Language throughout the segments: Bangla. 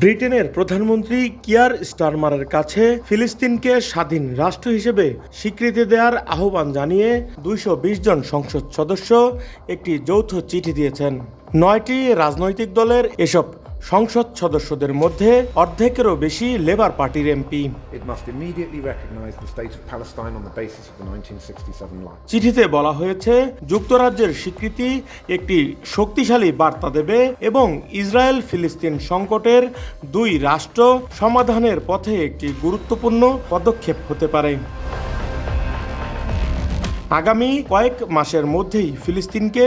ব্রিটেনের প্রধানমন্ত্রী কিয়ার স্টারমারের কাছে ফিলিস্তিনকে স্বাধীন রাষ্ট্র হিসেবে স্বীকৃতি দেওয়ার আহ্বান জানিয়ে দুইশো বিশ জন সংসদ সদস্য একটি যৌথ চিঠি দিয়েছেন। নয়টি রাজনৈতিক দলের এসব সংসদ সদস্যদের মধ্যে অর্ধেকেরও বেশি লেবার পার্টির MP It must immediately recognise the state of Palestine on the basis of the 1967 line. চিঠিতে বলা হয়েছে যুক্তরাজ্যের স্বীকৃতি একটি শক্তিশালী বার্তা দেবে এবং ইসরায়েল ফিলিস্তিন সংকটের দুই রাষ্ট্র সমাধানের পথে একটি গুরুত্বপূর্ণ পদক্ষেপ হতে পারে আগামী কয়েক মাসের মধ্যেই ফিলিস্তিনকে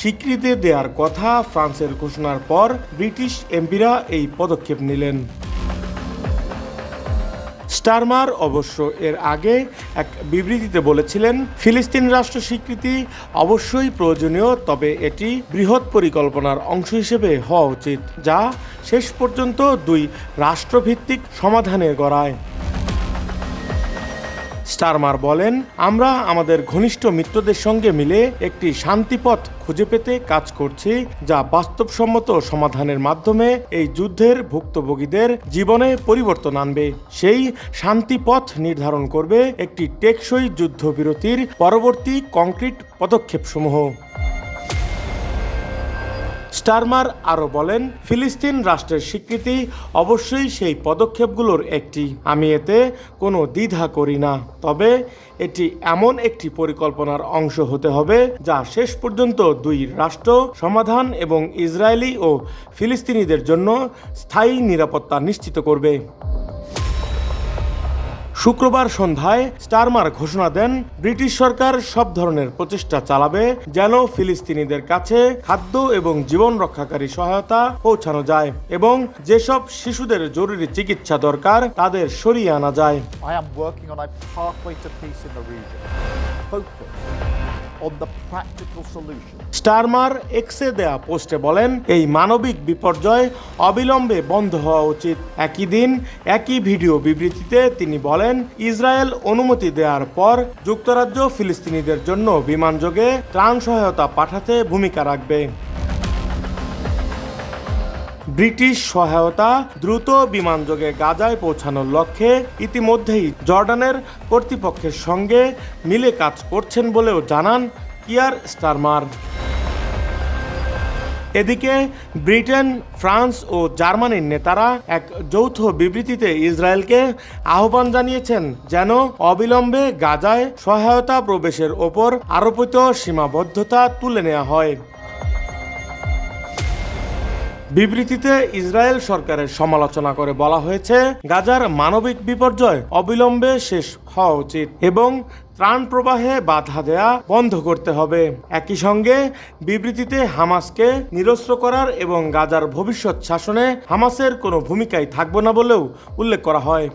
স্বীকৃতি দেওয়ার কথা ফ্রান্সের ঘোষণার পর ব্রিটিশ এমপিরা এই পদক্ষেপ নিলেন। স্টারমার অবশ্য এর আগে এক বিবৃতিতে বলেছিলেন, ফিলিস্তিন রাষ্ট্র স্বীকৃতি অবশ্যই প্রয়োজনীয়, তবে এটি বৃহৎ পরিকল্পনার অংশ হিসেবে হওয়া উচিত, যা শেষ পর্যন্ত দুই রাষ্ট্রভিত্তিক সমাধানের গড়ায়। স্টারমার বলেন, আমরা আমাদের ঘনিষ্ঠ মিত্রদের সঙ্গে মিলে একটি শান্তিপথ খুঁজে পেতে কাজ করছি, যা বাস্তবসম্মত সমাধানের মাধ্যমে এই যুদ্ধের ভুক্তভোগীদের জীবনে পরিবর্তন আনবে। সেই শান্তিপথ নির্ধারণ করবে একটি টেকসই যুদ্ধবিরতির পরবর্তী কংক্রিট পদক্ষেপসমূহ। স্টারমার আরও বলেন, ফিলিস্তিন রাষ্ট্রের স্বীকৃতি অবশ্যই সেই পদক্ষেপগুলোর একটি। আমি এতে কোনো দ্বিধা করি না। তবে এটি এমন একটি পরিকল্পনার অংশ হতে হবে যা শেষ পর্যন্ত দুই রাষ্ট্র, সমাধান এবং ইসরায়েলি ও ফিলিস্তিনিদের জন্য স্থায়ী নিরাপত্তা নিশ্চিত করবে। শুক্রবার সন্ধ্যায় স্টারমার ঘোষণা দেন, ব্রিটিশ সরকার সব ধরনের প্রচেষ্টা চালাবে যেন ফিলিস্তিনিদের কাছে খাদ্য এবং জীবন রক্ষাকারী সহায়তা পৌঁছানো যায় এবং যেসব শিশুদের জরুরি চিকিৎসা দরকার তাদের সরিয়ে আনা যায়। On the. স্টারমার এক্সে দেয়া পোস্টে বলেন, এই মানবিক বিপর্যয় অবিলম্বে বন্ধ হওয়া উচিত একই দিন, একই ভিডিও বিবৃতিতে তিনি বলেন, ইসরায়েল অনুমতি দেওয়ার পর যুক্তরাজ্য ফিলিস্তিনিদের জন্য বিমানযোগে ত্রাণ সহায়তা পাঠাতে ভূমিকা রাখবে ব্রিটিশ সহায়তা দ্রুত বিমানযোগে গাজায় পৌঁছানোর লক্ষ্যে ইতিমধ্যেই জর্ডানের কর্তৃপক্ষের সঙ্গে মিলে কাজ করছেন বলেও জানান কিয়ার স্টারমার। এদিকে ব্রিটেন, ফ্রান্স ও জার্মানির নেতারা এক যৌথ বিবৃতিতে ইসরায়েলকে আহ্বান জানিয়েছেন যেন অবিলম্বে গাজায় সহায়তা প্রবেশের ওপর আরোপিত সীমাবদ্ধতা তুলে নেওয়া হয়। বিবৃতিতে ইসরায়েল সরকারের সমালোচনা করে বলা হয়েছে, গাজার মানবিক বিপর্যয় অবিলম্বে শেষ হওয়া উচিত এবং ত্রাণ প্রবাহে বাধা দেয়া বন্ধ করতে হবে। একই সঙ্গে বিবৃতিতে হামাসকে নিরস্ত্র করার এবং গাজার ভবিষ্যৎ শাসনে হামাসের কোনো ভূমিকাই থাকবে না বলেও উল্লেখ করা হয়।